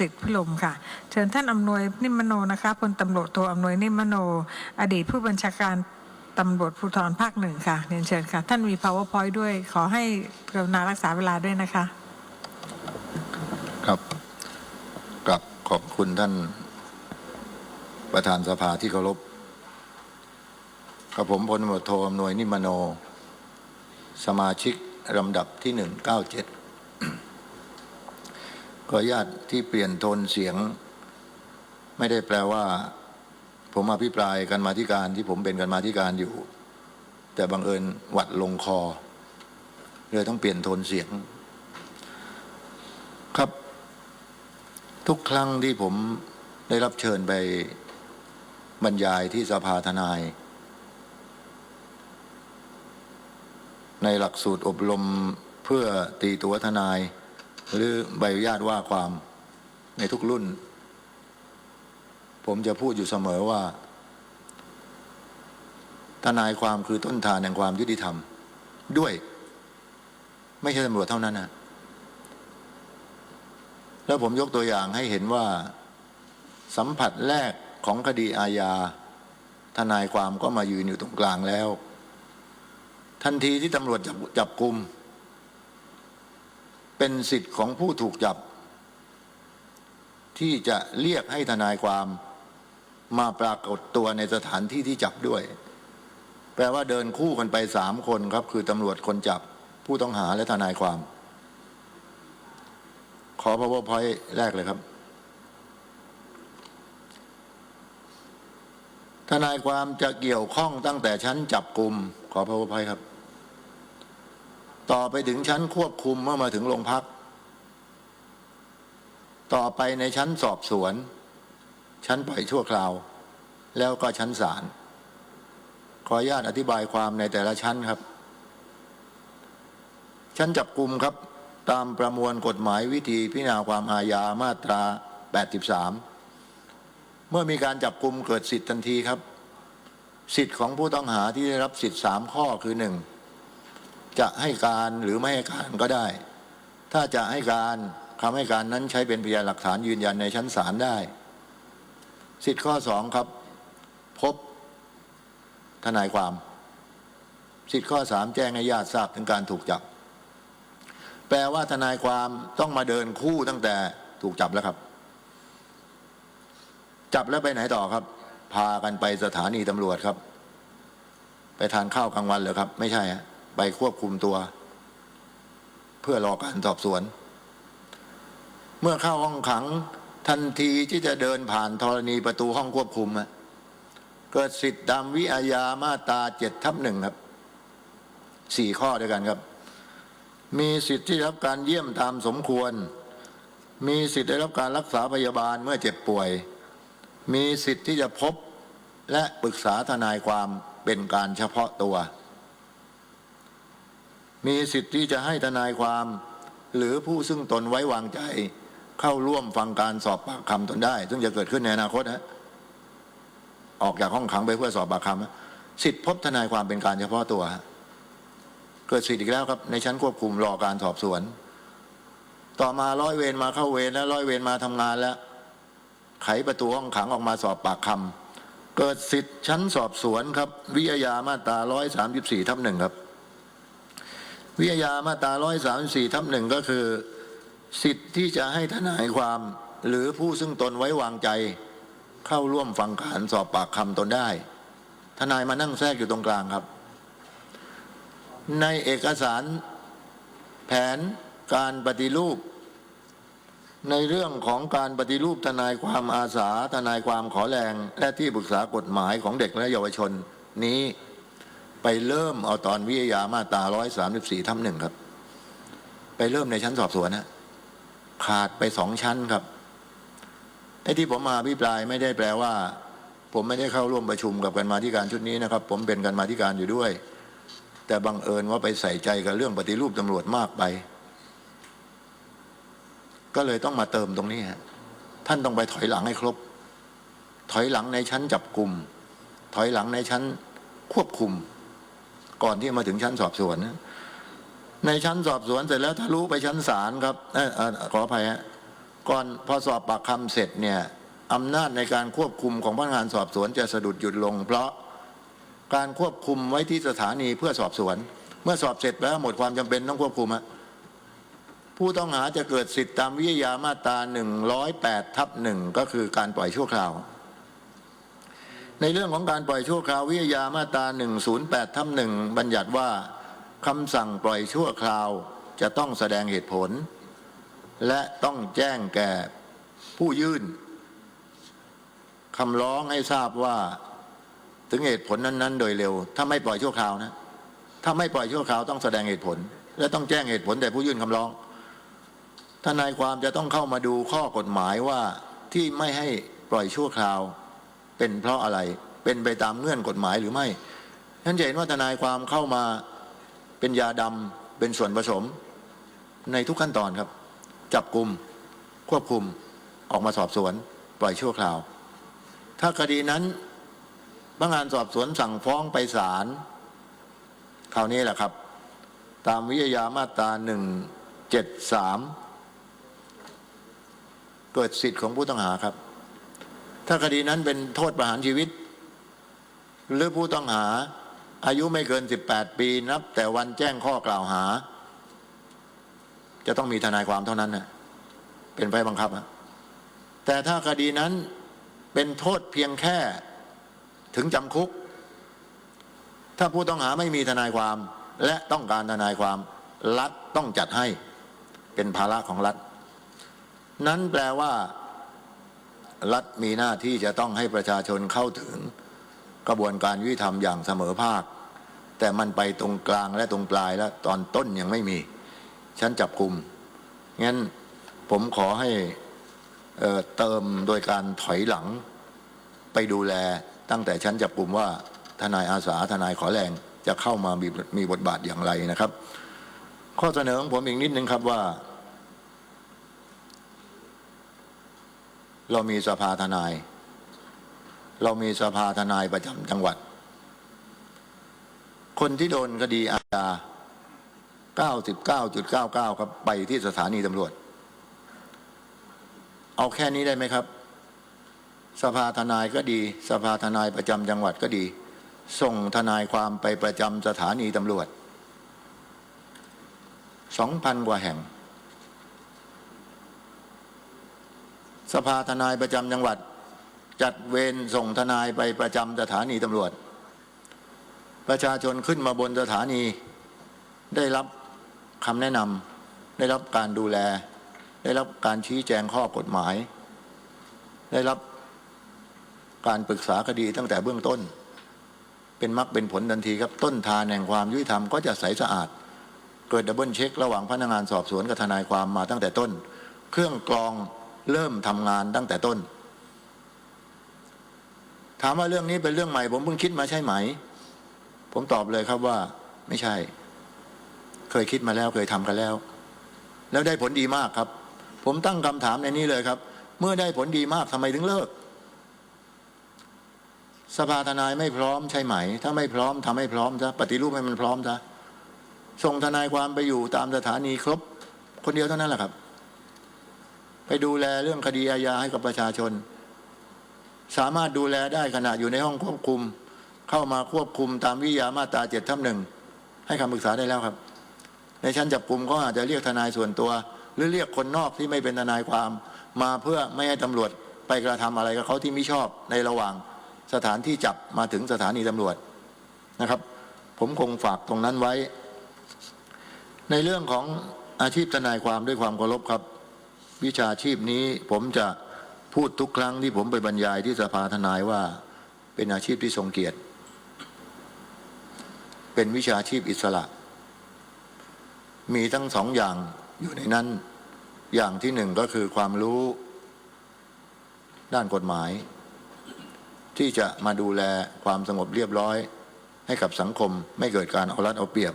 สิทธิพิลมค่ะ เชิญท่านอำนวยนิมโนนะคะพลตำรวจโทอำนวยนิมโน อดีตผู้บัญชาการตำรวจภูธรภาคหนึ่งค่ะเรียนเชิญค่ะ ท่านมี powerpoint ด้วย ขอให้กรุณารักษาเวลาด้วยนะคะ ครับกับขอบคุณท่านประธานสภาที่เคารพกับผมพลตำรวจโทอำนวยนิมมโน สมาชิกลำดับที่หนึ่งเก้าเจ็ด ก็ญาตที่เปลี่ยนโทนเสียง ไม่ได้แปลว่า ผมอภิปรายกันมาธิการที่ผมเป็นกันมาธิการอยู่ แต่บังเอิญหวัดลงคอเลยต้องเปลี่ยนโทนเสียง ครับ ทุกครั้งที่ผมได้รับเชิญไปบรรยายที่สภาทนาย ในหลักสูตรอบรมเพื่อตีตัวทนาย หรือใบอนุญาตว่าความในทุกรุ่น ผมจะพูดอยู่เสมอว่า ทนายความคือต้นทานแห่งความยุติธรรม ด้วย ไม่ใช่ตำรวจเท่านั้นนะแล้วผมยกตัวอย่างให้เห็นว่า สัมผัสแรกของคดีอาญาทนายความก็มายืนอยู่ตรงกลางแล้ว ทันทีที่ตำรวจจับจับกลุ่ม เป็นสิทธิ์ของผู้ถูกจับ ที่จะเรียกให้ทนายความมาปรากฏตัวในสถานที่ที่จับด้วย แปลว่าเดินคู่กันไปสามคนครับ คือตำรวจคนจับผู้ต้องหาและทนายความ ขอ powerpoint แรกเลยครับ ทนายความจะเกี่ยวข้องตั้งแต่ชั้นจับกลุ่มขอ powerpoint ครับ ต่อไปถึงชั้นควบคุมเมื่อมาถึงโรงพัก ต่อไปในชั้นสอบสวน ชั้นปล่อยชั่วคราว แล้วก็ชั้นศาลขออนุญาตอธิบายความในแต่ละชั้นครับ ชั้นจับกลุ่มครับ ตามประมวลกฎหมายวิธีพิจารณาความอาญามาตรา 83 เมื่อมีการจับกลุ่มเกิดสิทธิ์ทันทีครับ สิทธิ์ของผู้ต้องหาที่ได้รับสิทธิ์สามข้อคือหนึ่ง จะให้การหรือไม่ให้การก็ได้ ถ้าจะให้การคำให้การนั้นใช้เป็นพยานหลักฐานยืนยันในชั้นศาลได้ สิทธิ์ข้อสองครับ พบทนายความ สิทธิ์ข้อสามแจ้งให้ญาติทราบถึงการถูกจับ แปลว่าทนายความต้องมาเดินคู่ตั้งแต่ถูกจับแล้วครับ จับแล้วไปไหนต่อครับ พากันไปสถานีตำรวจครับ ไปทานข้าวกลางวันเหรอครับ ไม่ใช่ฮะ ไปควบคุมตัว เพื่อรอการสอบสวน เมื่อเข้าห้องขังทันทีที่จะเดินผ่านธรณีประตูห้องควบคุมอะเกิดสิทธิตามวิอาญามาตาเจ็ดทับหนึ่งครับสี่ข้อด้วยกันครับ มีสิทธิที่รับการเยี่ยมตามสมควร มีสิทธิได้รับการรักษาพยาบาลเมื่อเจ็บป่วย มีสิทธิที่จะพบและปรึกษาทนายความเป็นการเฉพาะตัว มีสิทธิที่จะให้ทนายความ หรือผู้ซึ่งตนไว้วางใจ เข้าร่วมฟังการสอบปากคำตนได้ ซึ่งจะเกิดขึ้นในอนาคตฮะออกจากห้องขังไปเพื่อสอบปากคำสิทธิพบทนายความเป็นการเฉพาะตัว เกิดสิทธิ์อีกแล้วครับในชั้นควบคุมรอการสอบสวน ต่อมาร้อยเวรมาเข้าเวรแล้วร้อยเวรมาทำงานแล้ว ไขประตูห้องขังออกมาสอบปากคำเกิดสิทธิ์ชั้นสอบสวนครับ วิทยามาตราร้อยสามสิบสี่ทับหนึ่งครับ วิทยามาตราร้อยสามสี่ทับหนึ่งก็คือ สิทธิ์ที่จะให้ทนายความ หรือผู้ซึ่งตนไว้วางใจ เข้าร่วมฟังการสอบปากคำตนได้ ทนายมานั่งแทรกอยู่ตรงกลางครับ ในเอกสารแผนการปฏิรูป ในเรื่องของการปฏิรูปทนายความอาสา ทนายความขอแรง และที่ปรึกษากฎหมายของเด็กและเยาวชนนี้ ไปเริ่มเอาตอนวิทยามาตรา134ทับหนึ่งครับ ไปเริ่มในชั้นสอบสวนนะขาดไปสองชั้นครับไอ้ที่ผมมาพิปรายไม่ได้แปลว่า ผมไม่ได้เข้าร่วมประชุมกับกันมาธิการชุดนี้นะครับ ผมเป็นกันมาธิการอยู่ด้วย แต่บังเอิญว่าไปใส่ใจกับเรื่องปฏิรูปตำรวจมากไป ก็เลยต้องมาเติมตรงนี้ฮะท่านต้องไปถอยหลังให้ครบ ถอยหลังในชั้นจับกลุ่มถอยหลังในชั้นควบคุม ก่อนที่มาถึงชั้นสอบสวนนะในชั้นสอบสวนเสร็จแล้วทะลุไปชั้นศาลครับออขออภัยฮะก่อนพอสอบปากคำเสร็จเนี่ยอำนาจในการควบคุมของพนักงานสอบสวนจะสะดุดหยุดลง เพราะการควบคุมไว้ที่สถานีเพื่อสอบสวน เมื่อสอบเสร็จแล้วหมดความจำเป็นต้องควบคุมฮะผู้ต้องหาจะเกิดสิทธิตามวิทยามาตรา108ทับหนึ่งก็คือการปล่อยชั่วคราว ในเรื่องของการปล่อยชั่วคราววิทยามาตรา108ทับหนึ่งบัญญัติว่าคำสั่งปล่อยชั่วคราวจะต้องแสดงเหตุผล และต้องแจ้งแก่ผู้ยื่นคำร้องให้ทราบว่าถึงเหตุผลนั้น ๆ โดยเร็ว ถ้าไม่ปล่อยชั่วคราวนะ ถ้าไม่ปล่อยชั่วคราวต้องแสดงเหตุผล และต้องแจ้งเหตุผลแต่ผู้ยื่นคำร้องทนายความจะต้องเข้ามาดูข้อกฎหมายว่าที่ไม่ให้ปล่อยชั่วคราว เป็นเพราะอะไรเป็นไปตามเงื่อนกฎหมายหรือไม่ท่านจะเห็นว่าทนายความเข้ามาเป็นยาดำเป็นส่วนผสม ในทุกขั้นตอนครับ จับกลุ่มควบคุมออกมาสอบสวน ปล่อยชั่วคราว ถ้าคดีนั้นพนักงานสอบสวนสั่งฟ้องไปศาลคราวนี้แหละครับ ตามวิทยามาตราหนึ่งเจ็ดสามเกิดสิทธิ์ของผู้ต้องหาครับ ถ้าคดีนั้นเป็นโทษประหารชีวิต หรือผู้ต้องหา อายุไม่เกิน 18 ปีนับ แต่วันแจ้งข้อกล่าวหา จะต้องมีทนายความเท่านั้นนะเป็นไฟบังคับ แต่ถ้าคดีนั้นเป็นโทษเพียงแค่ถึงจำคุก ถ้าผู้ต้องหาไม่มีทนายความและต้องการทนายความรัฐต้องจัดให้เป็นภาระของรัฐ นั้นแปลว่า รัฐมีหน้าที่จะต้องให้ประชาชนเข้าถึงกระบวนการยุติธรรมอย่างเสมอภาค แต่มันไปตรงกลางและตรงปลายแล้วตอนต้นยังไม่มีฉันจับกลุ่มงั้นผมขอให้เอ่อเติมโดยการถอยหลังไปดูแลตั้งแต่ชั้นจับกลุ่มว่าทนายอาสาทนายขอแรงจะเข้ามามีมีบทบาทอย่างไรนะครับ ข้อเสนอของผมอีกนิดนึงครับว่า เรามีสภาทนาย เรามีสภาทนายประจำจังหวัด คนที่โดนคดีอาญา99.99 ครับ ไปที่สถานีตำรวจ เอาแค่นี้ได้ไหมครับ สภาทนายก็ดี สภาทนายประจำจังหวัดก็ดี ส่งทนายความไปประจำสถานีตำรวจสองพันกว่าแห่ง สภาทนายประจำจังหวัด จัดเวรส่งทนายไปประจำสถานีตำรวจ ประชาชนขึ้นมาบนสถานี ได้รับคำแนะนำได้รับการดูแล ได้รับการชี้แจงข้อกฎหมาย ได้รับการปรึกษาคดีตั้งแต่เบื้องต้น เป็นมรรคเป็นผลทันทีครับ ต้นทานแห่งความยุติธรรมก็จะใสสะอาด เกิดดับเบิลเช็ค ระหว่างพนักงานสอบสวนกับทนายความมาตั้งแต่ต้น เครื่องกรอง เริ่มทำงานตั้งแต่ต้น ถามว่าเรื่องนี้เป็นเรื่องใหม่ ผมเพิ่งคิดมาใช่ไหม ผมตอบเลยครับว่า ไม่ใช่ เคยคิดมาแล้วเคยทำกันแล้ว แล้วได้ผลดีมากครับ ผมตั้งคำถามในนี้เลยครับ เมื่อได้ผลดีมากทำไมถึงเลิก สภาทนายไม่พร้อมใช่ไหม ถ้าไม่พร้อมทำให้พร้อมซะปฏิรูปให้มันพร้อมซะส่งทนายความไปอยู่ตามสถานีครบ คนเดียวเท่านั้นแหละครับ ไปดูแลเรื่องคดีอาญาให้กับประชาชน สามารถดูแลได้ขณะอยู่ในห้องควบคุม เข้ามาควบคุมตามวิทยามาตราเจ็ดทับหนึ่งให้คำปรึกษาได้แล้วครับ ในชั้นจับกลุ่มก็อาจจะเรียกทนายส่วนตัว หรือเรียกคนนอกที่ไม่เป็นทนายความ มาเพื่อไม่ให้ตำรวจไปกระทำอะไรกับเขาที่ไม่ชอบในระหว่างสถานที่จับมาถึงสถานีตำรวจนะครับ ผมคงฝากตรงนั้นไว้ ในเรื่องของอาชีพทนายความด้วยความเคารพครับ วิชาชีพนี้ผมจะพูดทุกครั้งที่ผมไปบรรยายที่สภาทนายว่าเป็นอาชีพที่ทรงเกียรติ เป็นวิชาชีพอิสระ มีทั้งสองอย่างอยู่ในนั้น อย่างที่หนึ่งก็คือความรู้ด้านกฎหมาย ที่จะมาดูแลความสงบเรียบร้อย ให้กับสังคมไม่เกิดการเอารัดเอาเปรียบ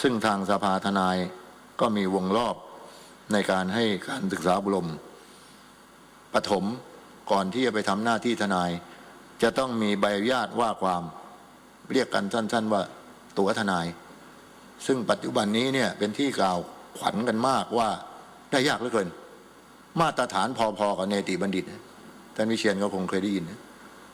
ซึ่งทางสภาทนายก็มีวงรอบ ในการให้การศึกษาอบรมปฐมก่อนที่จะไปทำหน้าที่ทนาย จะต้องมีใบอนุญาตว่าความเรียกกันสั้น ๆ ว่าตัวทนาย ซึ่งปัจจุบันนี้เนี่ยเป็นที่กล่าวขวัญกันมากว่าได้ยากเหลือเกิน มาตรฐานพอๆกับเนติบัณฑิตท่านวิเชียนก็คงเคยได้ยิน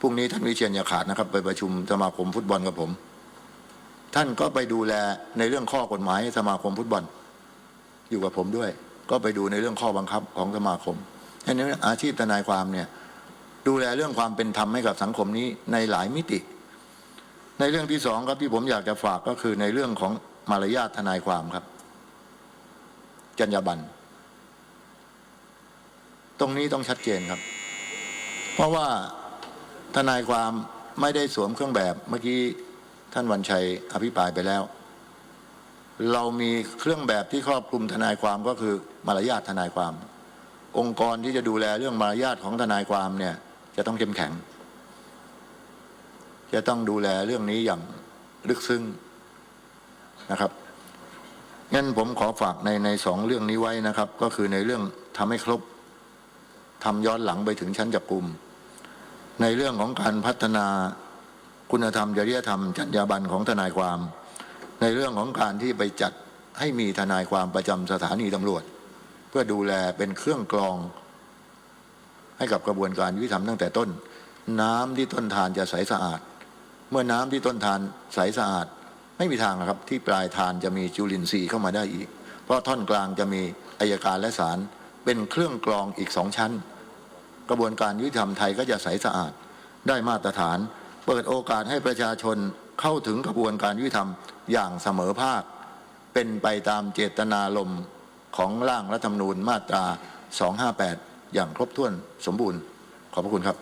พรุ่งนี้ท่านวิเชียนอย่าขาดนะครับ ไปประชุมสมาคมฟุตบอลกับผม ท่านก็ไปดูแลในเรื่องข้อกฎหมายสมาคมฟุตบอล อยู่กับผมด้วย ก็ไปดูในเรื่องข้อบังคับของสมาคมฉะนั้นอาชีพทนายความเนี่ยดูแลเรื่องความเป็นธรรมให้กับสังคมนี้ในหลายมิติ ในเรื่องที่สองครับที่ผมอยากจะฝากก็คือในเรื่องของมารยาททนายความครับ จรรยาบรรณตรงนี้ต้องชัดเจนครับ เพราะว่าทนายความไม่ได้สวมเครื่องแบบเมื่อกี้ท่านวันชัยอภิปรายไปแล้ว เรามีเครื่องแบบที่ครอบคลุมทนายความก็คือมารยาททนายความ องค์กรที่จะดูแลเรื่องมารยาทของทนายความเนี่ย จะต้องเข้มแข็ง จะต้องดูแลเรื่องนี้อย่างลึกซึ้งนะครับงั้นผมขอฝากในในสองเรื่องนี้ไว้นะครับ ก็คือในเรื่องทำให้ครบทำย้อนหลังไปถึงชั้นจับกลุ่มในเรื่องของการพัฒนาคุณธรรมจริยธรรมจรรยาบรรณของทนายความ ในเรื่องของการที่ไปจัดให้มีทนายความประจำสถานีตำรวจ เพื่อดูแลเป็นเครื่องกรอง ให้กับกระบวนการยุติธรรมตั้งแต่ต้น น้ำที่ต้นทานจะใสสะอาด เมื่อน้ำที่ต้นทานใสสะอาด ไม่มีทางครับ ที่ปลายทานจะมีจุลินทรีย์เข้ามาได้อีก เพราะท่อนกลางจะมีอายการและศาลเป็นเครื่องกรองอีกสองชั้น กระบวนการยุติธรรมไทยก็จะใสสะอาดได้มาตรฐาน เปิดโอกาสให้ประชาชน เข้าถึงกระบวนการยุติธรรมอย่างเสมอภาค เป็นไปตามเจตนารมณ์ของร่างรัฐธรรมนูญมาตรา 258 อย่างครบถ้วนสมบูรณ์ ขอบพระคุณครับ